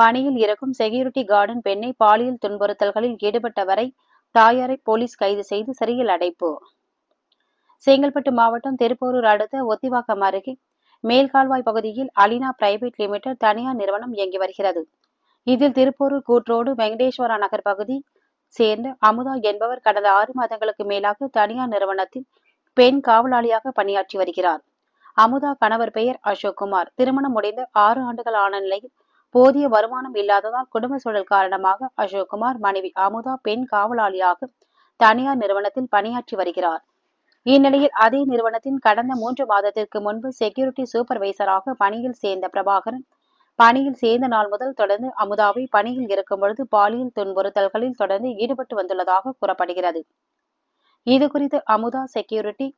பணியில் இருக்கும் security garden பெண்ணை பாலியல் துன்புறுத்தல்களில் ஈடுபட்டவரை தாயாரை போலீஸ் கைது செய்து சிறையில் அடைப்பு. செங்கல்பட்டு மாவட்டம் திருப்போரூர் அடுத்த ஒத்திவாக்கம் அருகே மேல்கால்வாய் பகுதியில் அலினா பிரைவேட் லிமிடெட் தனியார் நிறுவனம் இயங்கி வருகிறது. இதில் திருப்போரூர் கூட்ரோடு வெங்கடேஸ்வரா நகர் பகுதி சேர்ந்த அமுதா என்பவர் கடந்த ஆறு மாதங்களுக்கு மேலாக தனியார் நிறுவனத்தில் பெண் காவலாளியாக பணியாற்றி வருகிறார். அமுதா கணவர் பெயர் அசோக்குமார் திருமணம் முடிந்த ஆறு ஆண்டுகள் ஆன நிலையில் போதிய வருமானம் இல்லாததால் குடும்ப சூழல் காரணமாக அசோக்குமார் மனைவி அமுதா பெண் காவலாளியாக தனியார் நிறுவனத்தில் பணியாற்றி வருகிறார். இந்நிலையில் அதே நிறுவனத்தின் கடந்த மூன்று மாதத்திற்கு முன்பு செக்யூரிட்டி சூப்பர்வைசராக பணியில் சேர்ந்த பிரபாகரன் பணியில் சேர்ந்த நாள் முதல் தொடர்ந்து அமுதாவை பணியில் இருக்கும் பொழுது பாலியல் துன்புறுத்தல்களில் தொடர்ந்து ஈடுபட்டு வந்துள்ளதாக கூறப்படுகிறது. இது குறித்து அமுதா செக்யூரிட்டி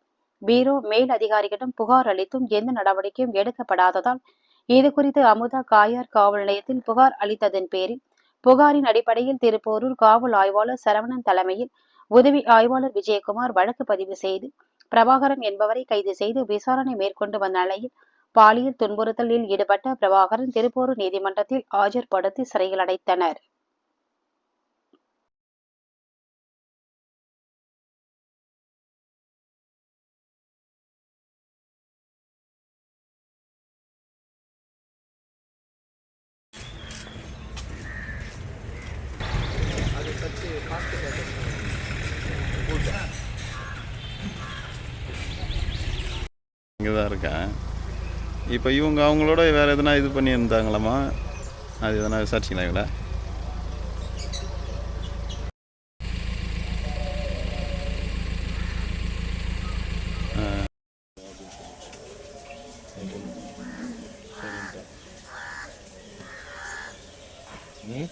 பீரோ மேல் அதிகாரிகளிடம் புகார் அளித்தும் எந்த நடவடிக்கையும் எடுக்கப்படாததால் இது குறித்து அமுதா காயார் காவல் நிலையத்தில் புகார் அளித்ததன் பேரில் புகாரின் அடிப்படையில் திருப்போரூர் காவல் ஆய்வாளர் சரவணன் தலைமையில் உதவி ஆய்வாளர் விஜயகுமார் வழக்கு பதிவு செய்து பிரபாகரன் என்பவரை கைது செய்து விசாரணை மேற்கொண்டு வந்த நிலையில் பாலியல் துன்புறுத்தலில் ஈடுபட்ட பிரபாகரன் திருப்போரூர் நீதிமன்றத்தில் ஆஜர்படுத்தி சிறையில் அடைத்தனர். இங்கே தான் இருக்கேன். இப்போ இவங்க அவங்களோட வேறு எதனா இது பண்ணியிருந்தாங்களாம்மா அது எதனா விசாரிச்சிங்களா இவங்கள? ம்